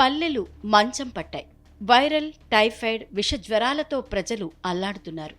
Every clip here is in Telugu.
పల్లెలు మంచం పట్టాయి. వైరల్ టైఫాయిడ్ విష జ్వరాలతో ప్రజలు అల్లాడుతున్నారు.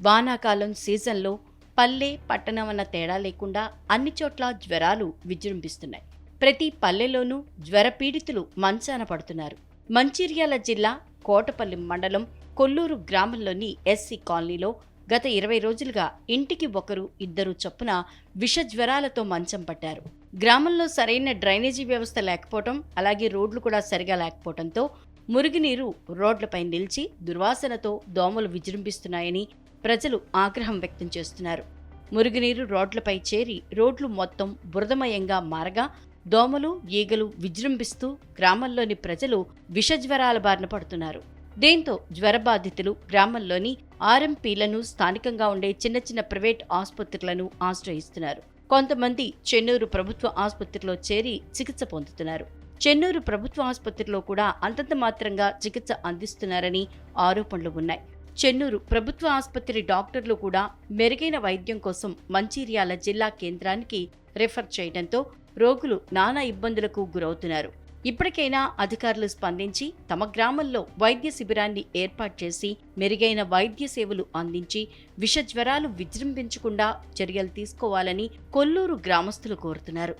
వానాకాలం సీజన్లో పల్లె పట్టణం అన్న తేడా లేకుండా అన్ని చోట్ల జ్వరాలు విజృంభిస్తున్నాయి. ప్రతి పల్లెలోనూ జ్వర పీడితులు మంచాన పడుతున్నారు. మంచిర్యాల జిల్లా కోటపల్లి మండలం కొల్లూరు గ్రామంలోని ఎస్సీ కాలనీలో గత ఇరవై రోజులుగా ఇంటికి ఒకరు ఇద్దరు చొప్పున విష జ్వరాలతో మంచం పట్టారు. గ్రామంలో సరైన డ్రైనేజీ వ్యవస్థ లేకపోవటం అలాగే రోడ్లు కూడా సరిగా లేకపోవడంతో మురుగునీరు రోడ్లపై నిలిచి దుర్వాసనతో దోమలు విజృంభిస్తున్నాయని ప్రజలు ఆగ్రహం వ్యక్తం చేస్తున్నారు. మురుగునీరు రోడ్లపై చేరి రోడ్లు మొత్తం బురదమయంగా మారగా దోమలు ఈగలు విజృంభిస్తూ గ్రామంలోని ప్రజలు విషజ్వరాల బారిన పడుతున్నారు. దీంతో జ్వరబాధితులు గ్రామంలోని ఆర్ఎంపీలను స్థానికంగా ఉండే చిన్న చిన్న ప్రైవేట్ ఆసుపత్రులను ఆశ్రయిస్తున్నారు. కొంతమంది చెన్నూరు ప్రభుత్వ ఆసుపత్రిలో చేరి చికిత్స పొందుతున్నారు. చెన్నూరు ప్రభుత్వ ఆసుపత్రిలో కూడా అంతంత మాత్రంగా చికిత్స అందిస్తున్నారని ఆరోపణలు ఉన్నాయి. చెన్నూరు ప్రభుత్వ ఆసుపత్రి డాక్టర్లు కూడా మెరుగైన వైద్యం కోసం మంచిర్యాల జిల్లా కేంద్రానికి రిఫర్ చేయడంతో రోగులు నానా ఇబ్బందులకు గురవుతున్నారు. ఇప్పటికైనా అధికారులు స్పందించి తమ గ్రామంలో వైద్య శిబిరాన్ని ఏర్పాటు చేసి మెరుగైన వైద్య సేవలు అందించి విష జ్వరాలు విజృంభించకుండా చర్యలు తీసుకోవాలని కొల్లూరు గ్రామస్తులు కోరుతున్నారు.